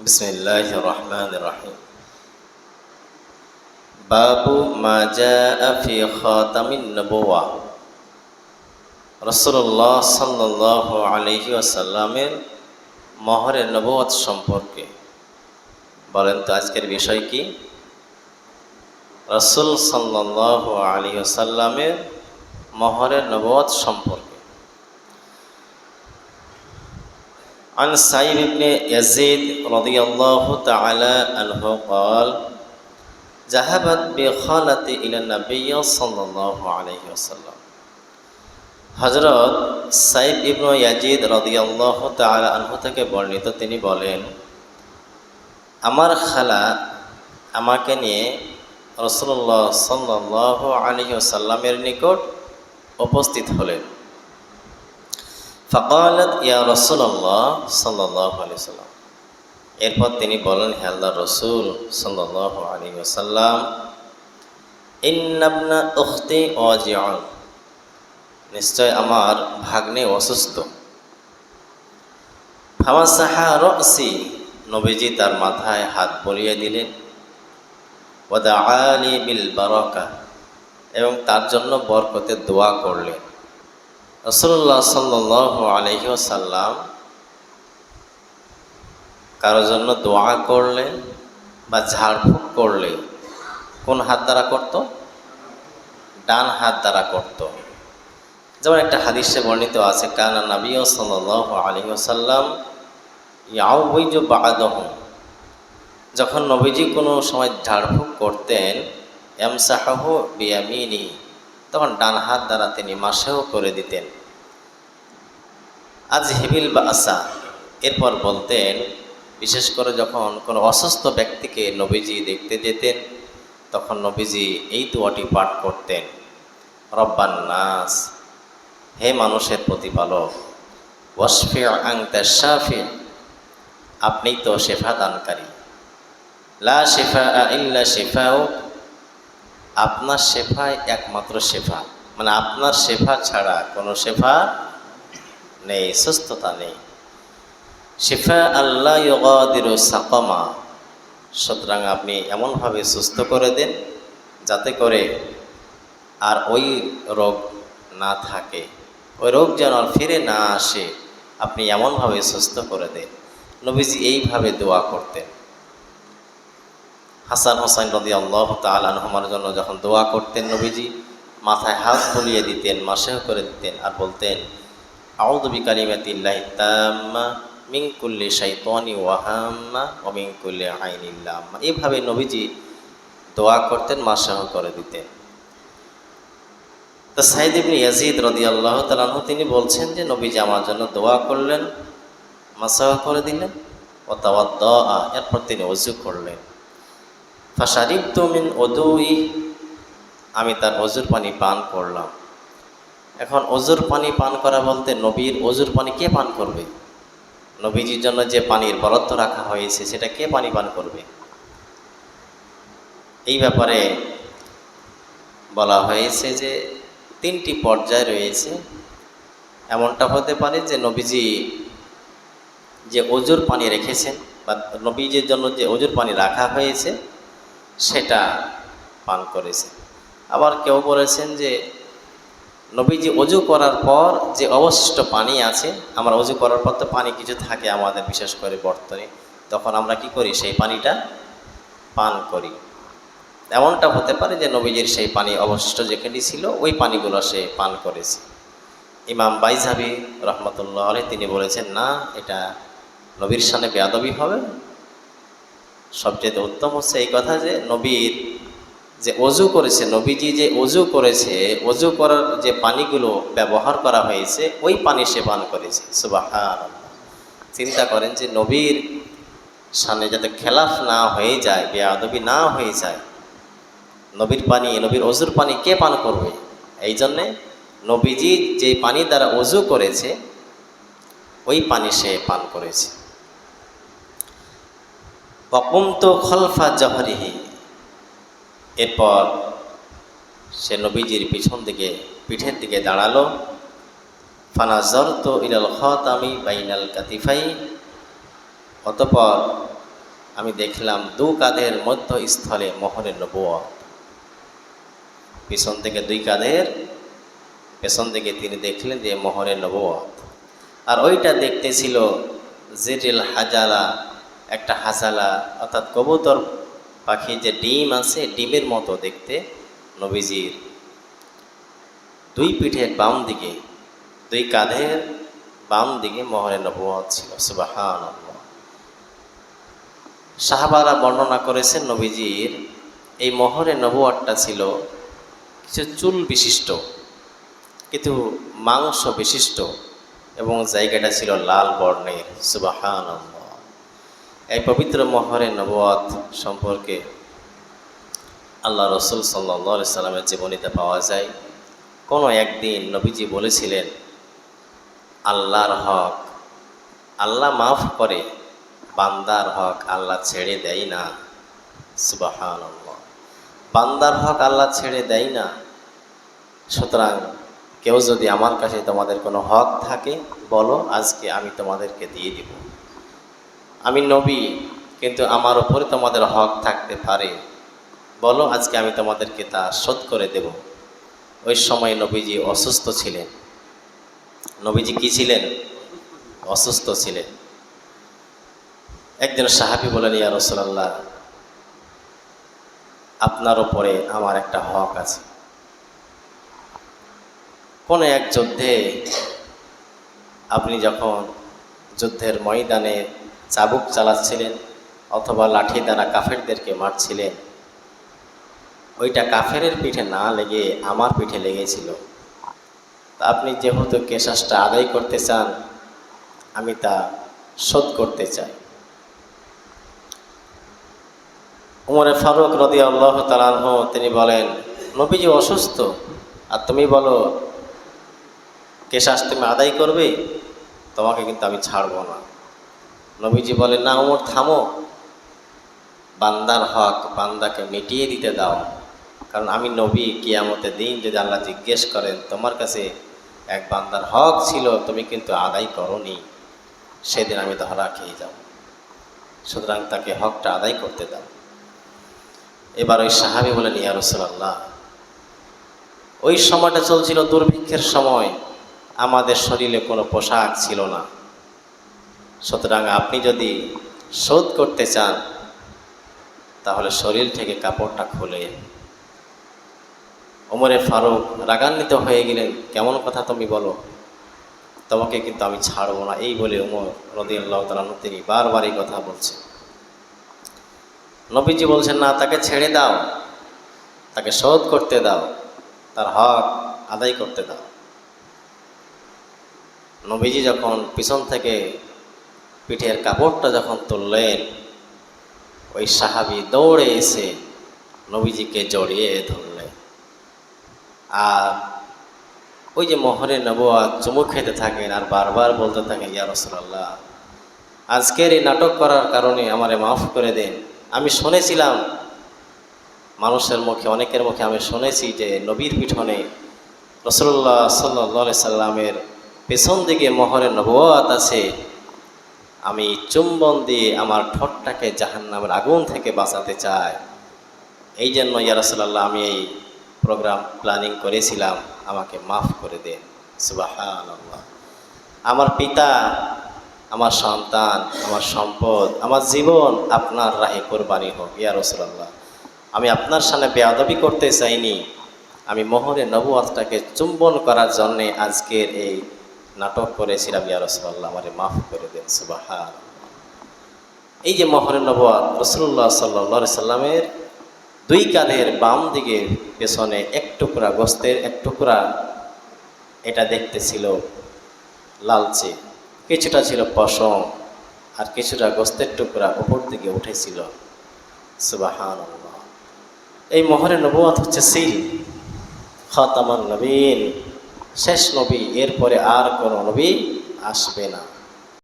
بسم الله الرحمن الرحيم باب ما جاء في خاتم النبوة রসুল্লাহ সাল্লাহ আলহি আসাল্লামের মহরের নবুয়ত সম্পর্কে বলেন তো আজকের বিষয় কি রসুল সাল্লাহ আলী আসাল্লামের মহরের নবুয়ত সম্পর্কে عن سعيد بن يزيد رضي الله تعالى عنه قال ذهبت بخالتي إلى النبي صلى الله عليه وسلم হজরত সাইব ইবনু ইয়াজিদ রদিয়াল্লাহ তাআলা আনহু থেকে বর্ণিত তিনি বলেন আমার খালা আমাকে নিয়ে রসুল্লাহ সাল্লাহ আলী সাল্লামের নিকট উপস্থিত হলেন ফকালত, ইয়া রসুল্লাহ সাল্লাহ আলি সাল্লাম এরপর তিনি বলেন হেল্লা রসুল সাল্লাহ আলী সাল্লাম ইন্নাবনা উখতি অজিয়ন নিশ্চয় আমার ভাগ্নে অসুস্থ। ফামাসাহা রসি। নবীজি তার মাথায় হাত বলিয়ে দিলেন। ওদা আলী বিল বারকা। এবং তার জন্য বরকতে দোয়া করলেন। রসল্লাহ সাল্লাহ আলহি সাল্লাম কারোর জন্য দোয়া করলে বা ঝাড়ফুঁক করলে কোন হাত দ্বারা করত? ডান হাত দ্বারা করত। যেমন একটা হাদিসে বর্ণিত আছে, কানা নবী সাল্লাহ আলহি সাল্লাম ইয়াউবৈজ বাদহ যখন নবীজি কোনো সময় ঝাড়ফুঁক করতেন এম এমসাহ বিয়ামিনী। তখন ডান হাত দ্বারা তিনি মাসেও করে দিতেন। আজ হিবিল বা আসা, এরপর বলতেন, বিশেষ করে যখন কোনো অসুস্থ ব্যক্তিকে নবীজি দেখতে যেতেন, তখন নবীজি এই দোয়াটি পাঠ করতেন, রব্বান নাস, হে মানুষের প্রতিপালক ওয়াসফি আংতা শাফি আপনি তো শেফা দানকারী। লা শেফা ইল্লা শেফাও আপনার শেফায় একমাত্র শেফা। মানে আপনার শেফা ছাড়া কোনো শেফা নেই, সুস্থতা নেই। শেফা আল্লাহ ইয়গাদির সাকমা। সুতরাং আপনি এমনভাবে সুস্থ করে দেন যাতে করে আর ওই রোগ না থাকে। ওই রোগ যেন ফিরে না আসে, আপনি এমনভাবে সুস্থ করে দেন। নবীজি এইভাবে দোয়া করতেন। হাসান হোসাইন রদি আল্লাহ তালহমার জন্য যখন দোয়া করতেন নবীজি, মাথায় হাত বলিয়ে দিতেন, মাসেহ করে দিতেন আর বলতেন আউদবি কালিমাতিল্লাহ তাম্মা শাইতনি ওয়াহাম্মা ও মিঙ্কুল্লি আইনিল্লাম্মা এইভাবে নবীজি দোয়া করতেন, মাসেহ করে দিতেন। তো সাইদ ইবনি ইয়াজিদ রদি আল্লাহ তালাহ তিনি বলছেন যে, নবীজি আমার জন্য দোয়া করলেন, মাসাহ করে দিলেন ও তাওয়া দ এরপর তিনি অজু করলেন। ফাশারিব তুমিন ওদুই আমি তার অজুর পানি পান করলাম। এখন অজুর পানি পান করা বলতে নবীর অজুর পানি কে পান করবে? নবীজির জন্য যে পানির বরাদ্দ রাখা হয়েছে, সেটা কে পানি পান করবে? এই ব্যাপারে বলা হয়েছে যে তিনটি পর্যায় রয়েছে। এমনটা হতে পারে যে নবীজি যে অজুর পানি রেখেছেন বা নবীজির জন্য যে অজুর পানি রাখা হয়েছে সেটা পান করেছে আবার কেউ বলেছেন যে, নবীজি অজু করার পর যে অবশিষ্ট পানি আছে, আমরা অজু করার পর তো পানি কিছু থাকে আমাদের, বিশেষ করে বর্তনে। তখন আমরা কি করি? সেই পানিটা পান করি। এমনটা হতে পারে যে, নবীজির সেই পানি অবশিষ্ট যেখানে ছিল, ওই পানিগুলো সে পান করেছে। ইমাম বাইজাবি রহমতুল্লাহ আলী তিনি বলেছেন, না, এটা নবীর সামনে বেয়াদবি হবে। সবচেয়ে উত্তম হচ্ছে এই কথা যে নবীর যে অজু করেছে, নবীজি যে অজু করেছে, অজু করার যে পানিগুলো ব্যবহার করা হয়েছে, ওই পানি সে পান করেছে। সুবাহ চিন্তা করেন যে নবীর সামনে যাতে খেলাফ না হয়ে যায়, বেয়াদবি না হয়ে যায়, নবীর পানি, নবীর অজুর পানি কে পান করবে? এই জন্যে নবীজি যে পানি দ্বারা অজু করেছে, ওই পানি সে পান করেছে। অকুমত খলফা জহরিহি। এরপর সে নবীজির পিছন দিকে, পিঠের দিকে দাঁড়াল। ফানা ফানাজর তো ইলাল খতামি বাইনাল কাতিফাই অতপর আমি দেখলাম দু কাঁধের মধ্যস্থলে মোহরের নবুয়ত পিছন থেকে দুই কাঁধের, পেছন থেকে তিনি দেখলেন যে মোহরের নবুয়ত আর ওইটা দেখতে ছিল জিরিল হাজালা একটা হাজালা, অর্থাৎ কবুতর পাখি যে ডিম আছে, ডিমের মতো দেখতে নবীজির। দুই পিঠের বাম দিকে, দুই কাঁধের বাম দিকে মোহরের নবুয়ত ছিল সুবাহান সাহাবারা বর্ণনা করেছেন নবীজির, এই মোহরের নবুয়ারটা ছিল কিছু চুল বিশিষ্ট কিন্তু মাংস বিশিষ্ট, এবং জায়গাটা ছিল লাল বর্ণের সুবাহান এই পবিত্র মহরের নবুয়াত সম্পর্কে আল্লাহ রসুল সাল্লা সাল্লামের জীবনীতে পাওয়া যায়। কোনো একদিন নবীজি বলেছিলেন, আল্লাহর হক, আল্লাহ মাফ করে, বান্দার হক আল্লাহ ছেড়ে দেয় না। সুবাহান বান্দার হক আল্লাহ ছেড়ে দেয় না। সুতরাং কেউ যদি আমার কাছে তোমাদের কোনো হক থাকে, বলো, আজকে আমি তোমাদেরকে দিয়ে দিব। আমি নবী, কিন্তু আমার উপরে তোমাদের হক থাকতে পারে। বলো, আজকে আমি তোমাদেরকে তা শোধ করে দেব। ওই সময় নবীজি অসুস্থ ছিলেন। নবীজি কি ছিলেন? অসুস্থ ছিলেন। একদিন সাহাবি বলেন, ইয়া রসুলাল্লাহ, আপনার ওপরে আমার একটা হক আছে। কোনো এক যুদ্ধে আপনি যখন যুদ্ধের ময়দানে চাবুক চালাচ্ছিলেন অথবা লাঠি দ্বারা কাফেরদেরকে মারছিলেন। ওইটা কাফেরের পিঠে না লেগে আমার পিঠে লেগেছিল। তা আপনি যেহেতু কেশাসটা আদায় করতে চান, আমি তা শোধ করতে চাই। উমরে ফারুক রদি আল্লাহ তালাহ তিনি বলেন, নবীজি অসুস্থ, আর তুমি বলো, কেশাস তুমি আদায় করবে? তোমাকে কিন্তু আমি ছাড়বো না। নবীজি বলে না উমর থামো। বান্দার হক, বান্দাকে মিটিয়ে দিতে দাও। কারণ আমি নবী, কিয়ামতের দিন যদি আল্লাহ জিজ্ঞেস করেন, তোমার কাছে এক বান্দার হক ছিল, তুমি কিন্তু আদায় করনি। সেদিন আমি ধরা খেয়ে যাব। সুতরাং তাকে হকটা আদায় করতে দাও। এবার ওই সাহাবি বলেন, ইয়া রসুল্লাহ ওই সময়টা চলছিল দুর্ভিক্ষের সময়। আমাদের শরীরে কোনো পোশাক ছিল না। সুতরাং আপনি যদি শোধ করতে চান, তাহলে শরীর থেকে কাপড়টা খুলে। ওমরে ফারুক রাগান্বিত হয়ে গেলেন, কেমন কথা তুমি বলো? তোমাকে কিন্তু আমি ছাড়বো না। এই বলে ওমর রদি আল্লাহ তালু তিনি বারবার এই কথা বলছেন। নবীজি বলছেন, না, তাকে ছেড়ে দাও। তাকে শোধ করতে দাও। তার হক আদায় করতে দাও। নবীজি যখন পিছন থেকে পিঠের কাপড়টা যখন তুললেন, ওই সাহাবি দৌড়ে এসে নবীজিকে জড়িয়ে ধরলেন। আর ওই যে মোহরে নবুয়া চুমুক খেতে থাকেন আর বারবার বলতে থাকেন, ইয়া রসুল্লাহ আজকের এই নাটক করার কারণে আমারে মাফ করে দেন। আমি শুনেছিলাম, মানুষের মুখে, অনেকের মুখে আমি শুনেছি যে নবীর পিঠনে রসল্লাহ সাল্লি সাল্লামের পেছন দিকে মোহরের নবুয়াত আছে। আমি চুম্বন দিয়ে আমার ঠোঁটটাকে জাহান নামের আগুন থেকে বাঁচাতে চাই। এই জন্য ইয়ারসাল্লাহ আমি এই প্রোগ্রাম প্ল্যানিং করেছিলাম। আমাকে মাফ করে দেন। সুবাহান আমার পিতা, আমার সন্তান, আমার সম্পদ, আমার জীবন আপনার রাহে কোরবানি হোক, ইয়া রসুল্লাহ আমি আপনার সামনে বেয়াদবি করতে চাইনি। আমি মোহরে নবুয়াতটাকে চুম্বন করার জন্যে আজকের এই নাটক করেছিলাম, ইয়া রসুল্লাহ আমারে মাফ করে দেন সুবাহান এই যে মোহরে নবুয়াত রসুল্লাহ সাল্লা সাল্লামের দুই কাঁধের বাম দিকে পেছনে এক টুকরা গোস্তের এক টুকরা, এটা দেখতে ছিল লালচে, কিছুটা ছিল পশম, আর কিছুটা গোস্তের টুকরা উপর দিকে উঠেছিল সুবাহান এই মোহরে নবুয়াত হচ্ছে সিল, খতামান নবীন। শেষ নবী এরপরে আর কোনো নবী আসবে না।